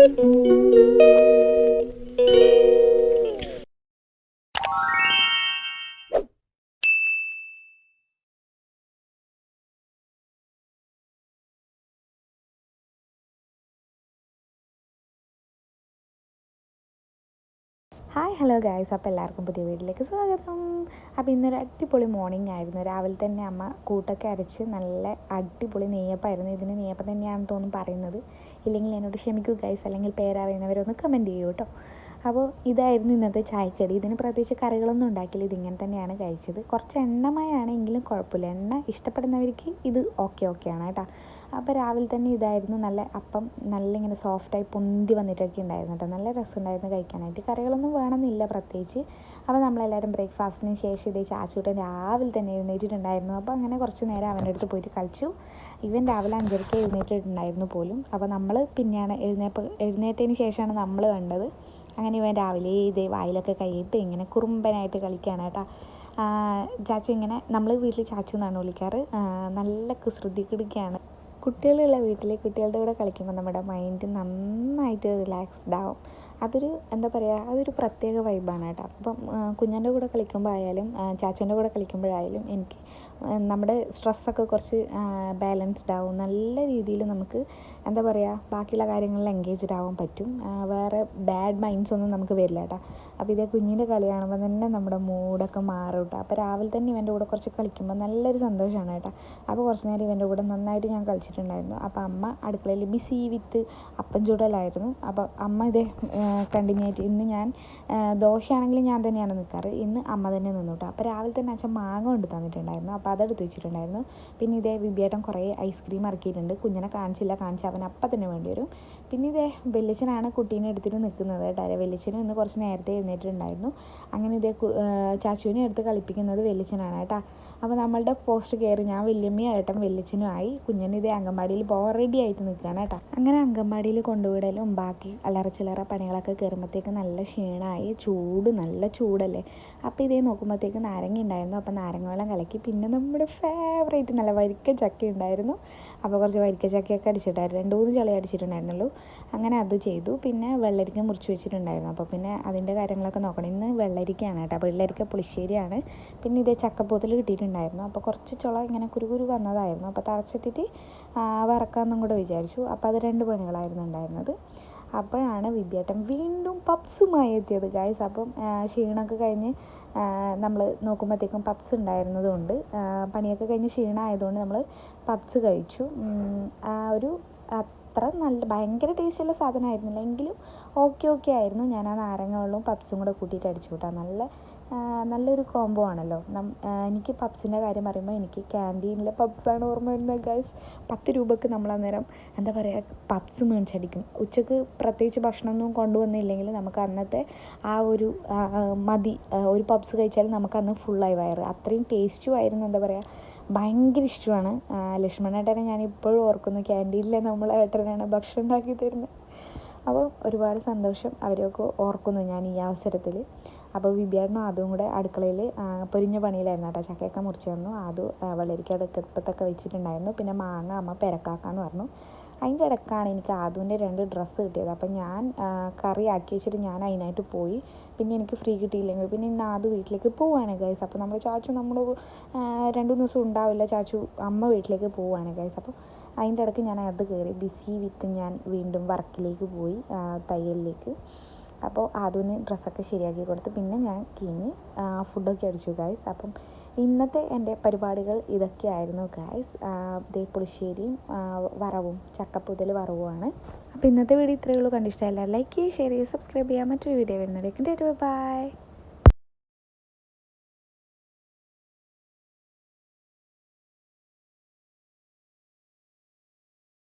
Thank you. Hi hello guys അപ്പോൾ എല്ലാവർക്കും പുതിയ വീട്ടിലേക്ക് സ്വാഗതം. അപ്പോൾ ഇന്നൊരു അടിപൊളി മോർണിംഗ് ആയിരുന്നു. രാവിലെ തന്നെ അമ്മ കൂട്ടൊക്കെ അരച്ച് നല്ല അടിപൊളി നെയ്യപ്പായിരുന്നു. ഇതിന് നെയ്യപ്പം തന്നെയാണെന്ന് തോന്നുന്നു പറയുന്നത്. ഇല്ലെങ്കിൽ എന്നോട് ക്ഷമിക്കൂ ഗൈസ് അല്ലെങ്കിൽ പേരറിയുന്നവരൊന്ന് കമന്റ് ചെയ്യൂ കേട്ടോ അപ്പോൾ ഇതായിരുന്നു ഇന്നത്തെ ചായക്കടി. ഇതിന് പ്രത്യേകിച്ച് കറികളൊന്നും ഉണ്ടാക്കിയില്ല. ഇതിങ്ങനെ തന്നെയാണ് കഴിച്ചത്. കുറച്ച് എണ്ണമയാണെങ്കിലും കുഴപ്പമില്ല. എണ്ണ ഇഷ്ടപ്പെടുന്നവർക്ക് ഇത് ഓക്കെ ഓക്കെ ആണ് കേട്ടോ. അപ്പോൾ രാവിലെ തന്നെ ഇതായിരുന്നു. നല്ല അപ്പം നല്ല ഇങ്ങനെ സോഫ്റ്റായി പൊന്തി വന്നിട്ടൊക്കെ ഉണ്ടായിരുന്നു കേട്ടോ. നല്ല രസമുണ്ടായിരുന്നു കഴിക്കാനായിട്ട്. കറികളൊന്നും വേണമെന്നില്ല പ്രത്യേകിച്ച്. അപ്പോൾ നമ്മളെല്ലാവരും ബ്രേക്ക്ഫാസ്റ്റിന് ശേഷം ഇതേ ചാച്ചൂട്ടൻ രാവിലെ തന്നെ എഴുന്നേറ്റിട്ടുണ്ടായിരുന്നു. അപ്പോൾ അങ്ങനെ കുറച്ച് നേരം അവന്റെ അടുത്ത് പോയിട്ട് കളിച്ചു. ഇവൻ രാവിലെ അഞ്ചരയ്ക്ക് എഴുന്നേറ്റിട്ടുണ്ടായിരുന്നു പോലും. അപ്പോൾ നമ്മൾ പിന്നെയാണ് എഴുന്നേപ്പ് എഴുന്നേറ്റതിന് ശേഷമാണ് നമ്മൾ കണ്ടത്. അങ്ങനെ ഇവൻ രാവിലെ ഇതേ വായിലൊക്കെ കൈയിട്ട് ഇങ്ങനെ കുറുമ്പനായിട്ട് കളിക്കുകയാണ് കേട്ടോ. ചാച്ചു ഇങ്ങനെ നമ്മൾ വീട്ടിൽ ചാച്ചു എന്നാണ് വിളിക്കാറ്. നല്ല കുസൃതി കിടക്കുകയാണ് കുട്ടികളുള്ള വീട്ടിൽ കുട്ടികളുടെ കൂടെ കളിക്കുമ്പോൾ നമ്മുടെ മൈൻഡ് നന്നായിട്ട് റിലാക്സ്ഡ് ആവും. അതൊരു എന്താ പറയുക അതൊരു പ്രത്യേക വൈബാണ് കേട്ടോ. അപ്പം കുഞ്ഞന്റെ കൂടെ കളിക്കുമ്പോൾ ആയാലും ചാച്ചന്റെ കൂടെ കളിക്കുമ്പോഴായാലും എനിക്ക് നമ്മുടെ സ്ട്രെസ്സൊക്കെ കുറച്ച് ബാലൻസ്ഡ് ആവും. നല്ല രീതിയിൽ നമുക്ക് എന്താ പറയുക ബാക്കിയുള്ള കാര്യങ്ങളിൽ എൻഗേജ്ഡ് ആവാൻ പറ്റും. വേറെ ബാഡ് മൈൻഡ്സ് ഒന്നും നമുക്ക് വരില്ല കേട്ടോ. അപ്പോൾ ഇതേ കുഞ്ഞിന്റെ കളി കാണുമ്പോൾ തന്നെ നമ്മുടെ മൂഡൊക്കെ മാറും കേട്ടോ. അപ്പോൾ രാവിലെ തന്നെ ഇവന്റെ കൂടെ കുറച്ച് കളിക്കുമ്പോൾ നല്ലൊരു സന്തോഷമാണ് കേട്ടോ. അപ്പോൾ കുറച്ച് നേരം ഇവന്റെ കൂടെ നന്നായിട്ട് ഞാൻ കളിച്ചിട്ടുണ്ടായിരുന്നു. അപ്പോൾ അമ്മ അടുക്കളയിൽ ബിസി വിത്ത് അപ്പം ചൂടലായിരുന്നു. അപ്പോൾ അമ്മ ഇതേ കണ്ടിന്യൂ ആയിട്ട് ഇന്ന് ഞാൻ ദോശയാണെങ്കിലും ഞാൻ തന്നെയാണ് നിൽക്കാറ് ഇന്ന് അമ്മ തന്നെ നിന്നു കേട്ടോ അപ്പോൾ രാവിലെ തന്നെ അച്ഛൻ മാങ്ങ കൊണ്ട് തന്നിട്ടുണ്ടായിരുന്നു. അപ്പോൾ അതെടുത്ത് വെച്ചിട്ടുണ്ടായിരുന്നു പിന്നെ ഇതേ വിബിയേട്ടൻ കുറേ ഐസ്ക്രീം ഇറക്കിയിട്ടുണ്ട്. കുഞ്ഞിനെ കാണിച്ചില്ല. കാണിച്ച അവൻ അപ്പം തന്നെ വേണ്ടി വരും. പിന്നെ ഇതേ വെല്ലിച്ചനാണ് കുട്ടീനെ എടുത്തിട്ട് നിൽക്കുന്നത് കേട്ടോ. വെല്ലിച്ചനും ഇന്ന് കുറച്ച് നേരത്തെ എഴുന്നേറ്റിട്ടുണ്ടായിരുന്നു. അങ്ങനെ ഇതേ ചാച്ചുവിനെ എടുത്ത് കളിപ്പിക്കുന്നത് വെല്ലിച്ചനാണ് കേട്ടോ. അപ്പോൾ നമ്മളുടെ പോസ്റ്റ് കയറി ഞാൻ വല്യമ്മയും ഏട്ടൻ വെല്ലിച്ചനുമായി കുഞ്ഞിന് ഇതേ അംഗൻവാടിയിൽ പോകാൻ റെഡി ആയിട്ട് നിൽക്കുകയാണ് കേട്ടോ. അങ്ങനെ അംഗൻവാടിയിൽ കൊണ്ടുവിടലും ബാക്കി അല്ലറ ചില്ലറ പണികളൊക്കെ കയറുമ്പോഴത്തേക്ക് നല്ല ക്ഷീണമായി ചൂട് നല്ല ചൂടല്ലേ? അപ്പോൾ ഇതേ നോക്കുമ്പോഴത്തേക്ക് നാരങ്ങ ഉണ്ടായിരുന്നു അപ്പോൾ നാരങ്ങ വെള്ളം കലക്കി പിന്നെ നമ്മുടെ ഫേവറേറ്റ് നല്ല വരിക്ക ചക്ക ഉണ്ടായിരുന്നു അപ്പോൾ കുറച്ച് വരിക്ക ചക്കയൊക്കെ അടിച്ചിട്ടായിരുന്നു. രണ്ട് മൂന്ന് ചളി അടിച്ചിട്ടുണ്ടായിരുന്നുള്ളൂ. അങ്ങനെ അത് ചെയ്തു. പിന്നെ വെള്ളരിക്ക മുറിച്ച് വെച്ചിട്ടുണ്ടായിരുന്നു. അപ്പോൾ പിന്നെ അതിന്റെ കാര്യങ്ങളൊക്കെ നോക്കണം. ഇന്ന് വെള്ളരിക്കയാണ് കേട്ടോ. വെള്ളരിക്ക പുളിശ്ശേരിയാണ്. പിന്നെ ഇതേ ചക്കപ്പോത്തിൽ കിട്ടിയിട്ടുണ്ടായിരുന്നു. അപ്പോൾ കുറച്ച് ചുള ഇങ്ങനെ കുരുകുരു വന്നതായിരുന്നു. അപ്പോൾ തറച്ചിട്ടിട്ട് വറക്കാമെന്നും കൂടെ വിചാരിച്ചു. അപ്പോൾ അത് രണ്ട് പണികളായിരുന്നു ഉണ്ടായിരുന്നത്. അപ്പോഴാണ് വിദ്യേട്ടൻ വീണ്ടും പപ്സുമായി എത്തിയത്. ഗായ്സ് അപ്പം ക്ഷീണമൊക്കെ കഴിഞ്ഞ് നമ്മൾ നോക്കുമ്പോഴത്തേക്കും പപ്സ് ഉണ്ടായിരുന്നതുകൊണ്ട് പണിയൊക്കെ കഴിഞ്ഞ് ക്ഷീണമായതുകൊണ്ട് നമ്മൾ പപ്സ് കഴിച്ചു. ആ ഒരു അത്ര നല്ല ഭയങ്കര ടേസ്റ്റുള്ള സാധനമായിരുന്നില്ല. എങ്കിലും ഓക്കെ ഓക്കെ ആയിരുന്നു. ഞാൻ ആ നാരങ്ങ വെള്ളവും പപ്സും കൂടെ കൂട്ടിയിട്ട് അടിച്ചു കൂട്ടാം നല്ല നല്ലൊരു കോംബോ ആണല്ലോ. എനിക്ക് പപ്സിന്റെ കാര്യം പറയുമ്പോൾ എനിക്ക് ക്യാന്റീനിലെ പപ്സാണ് ഓർമ്മ വരുന്നത് ഗൈസ് പത്ത് രൂപക്ക് നമ്മൾ അന്നേരം എന്താ പറയുക പപ്സ് മേടിച്ചടിക്കും. ഉച്ചയ്ക്ക് പ്രത്യേകിച്ച് ഭക്ഷണമൊന്നും കൊണ്ടുവന്നില്ലെങ്കിൽ നമുക്ക് അന്നത്തെ ആ ഒരു മതി ഒരു പപ്സ് കഴിച്ചാൽ നമുക്ക് അന്ന് ഫുള്ളായി വയറ്. അത്രയും ടേസ്റ്റും ആയിരുന്നു എന്താ പറയുക ഭയങ്കര ഇഷ്ടമാണ് ലക്ഷ്മണേട്ടനെ ഞാൻ ഇപ്പോഴും ഓർക്കുന്നു. ക്യാന്റീനിലെ നമ്മളെ ഏട്ടനാണ് ഭക്ഷണം ഉണ്ടാക്കി തരുന്നത്. അപ്പോൾ ഒരുപാട് സന്തോഷം അവരെയൊക്കെ ഓർക്കുന്നു ഞാൻ ഈ അവസരത്തിൽ. അപ്പോൾ വിദ്യാർത്ഥനും അതും കൂടെ അടുക്കളയിൽ പൊരിഞ്ഞ പണിയിലായിരുന്നു കേട്ടോ. ചക്കയൊക്കെ മുറിച്ച് തന്നു. അത് വെള്ളരിക്ക അടുക്കത്തൊക്കെ വെച്ചിട്ടുണ്ടായിരുന്നു. പിന്നെ മാങ്ങ അമ്മ പെരക്കാക്കാന്ന് പറഞ്ഞു. അതിന്റെ ഇടയ്ക്കാണ് എനിക്ക് ആദുവിന്റെ രണ്ട് ഡ്രസ്സ് കിട്ടിയത്. അപ്പം ഞാൻ കറി ആക്കി വെച്ചിട്ട് ഞാൻ അതിനായിട്ട് പോയി. പിന്നെ എനിക്ക് ഫ്രീ കിട്ടിയില്ലെങ്കിൽ പിന്നെ ഇന്ന് ആദു വീട്ടിലേക്ക് പോവുകയാണ് ഗൈസ് അപ്പോൾ നമ്മൾ ചാച്ചു നമ്മൾ രണ്ട് മൂന്ന് ദിവസം ഉണ്ടാവില്ല. ചാച്ചു അമ്മ വീട്ടിലേക്ക് പോവുകയാണ് ഗൈസ് അപ്പോൾ അതിന്റെ ഇടയ്ക്ക് ഞാൻ അത് കയറി ബിസി വിത്ത് ഞാൻ വീണ്ടും വർക്കിലേക്ക് പോയി തയ്യലിലേക്ക്. അപ്പോൾ ആദുവിന് ഡ്രസ്സൊക്കെ ശരിയാക്കി കൊടുത്ത്. പിന്നെ ഞാൻ കിഞ്ഞ് ഫുഡൊക്കെ അടിച്ചു ഗൈസ് അപ്പം ഇന്നത്തെ എന്റെ പരിപാടികൾ ഇതൊക്കെയായിരുന്നു ഗായ്സ് ദേ പുളിശ്ശേരിയും വറവും ചക്കപ്പുതൽ വറവുമാണ്. അപ്പോൾ ഇന്നത്തെ വീഡിയോ ഇത്രയേ ഉള്ളൂ. കണ്ടിഷ്ടമല്ല ലൈക്ക് ചെയ്യുക ഷെയർ ചെയ്യുക സബ്സ്ക്രൈബ് ചെയ്യുക. മറ്റൊരു വീഡിയോ വരുന്നതിലേക്ക് ബൈ.